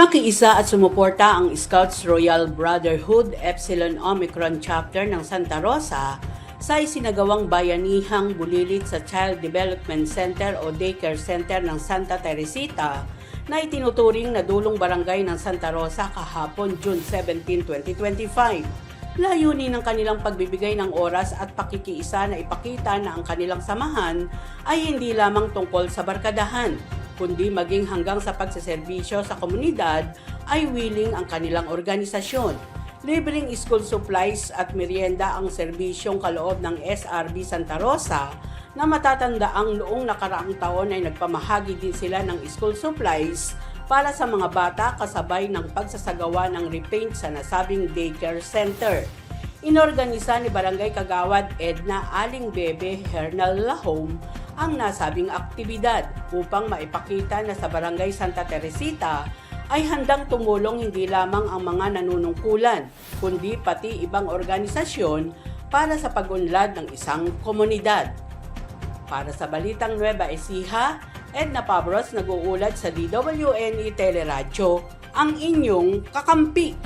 Nakiisa at sumuporta ang Scouts Royal Brotherhood Epsilon Omicron Chapter ng Santa Rosa sa isinagawang bayanihang bulilit sa Child Development Center o Daycare Center ng Santa Teresita na itinuturing na dulong barangay ng Santa Rosa kahapon June 17, 2025. Layunin ng kanilang pagbibigay ng oras at pakikiisa na ipakita na ang kanilang samahan ay hindi lamang tungkol sa barkadahan, kundi maging hanggang sa pagsaserbisyo sa komunidad ay willing ang kanilang organisasyon. Libreng school supplies at merienda ang serbisyong kaloob ng SRB Santa Rosa na matatanda ang noong nakaraang taon ay nagpamahagi din sila ng school supplies para sa mga bata kasabay ng pagsasagawa ng repaint sa nasabing daycare center. Inorganisa ni Barangay Kagawad Edna Aling Bebe Hernal Lahome ang nasabing aktibidad upang maipakita na sa Barangay Santa Teresita ay handang tumulong hindi lamang ang mga nanunungkulan, kundi pati ibang organisasyon para sa pagunlad ng isang komunidad. Para sa Balitang Nueva Ecija, Edna Pabros nag-uulat sa DWNE Teleradyo, ang inyong kakampi.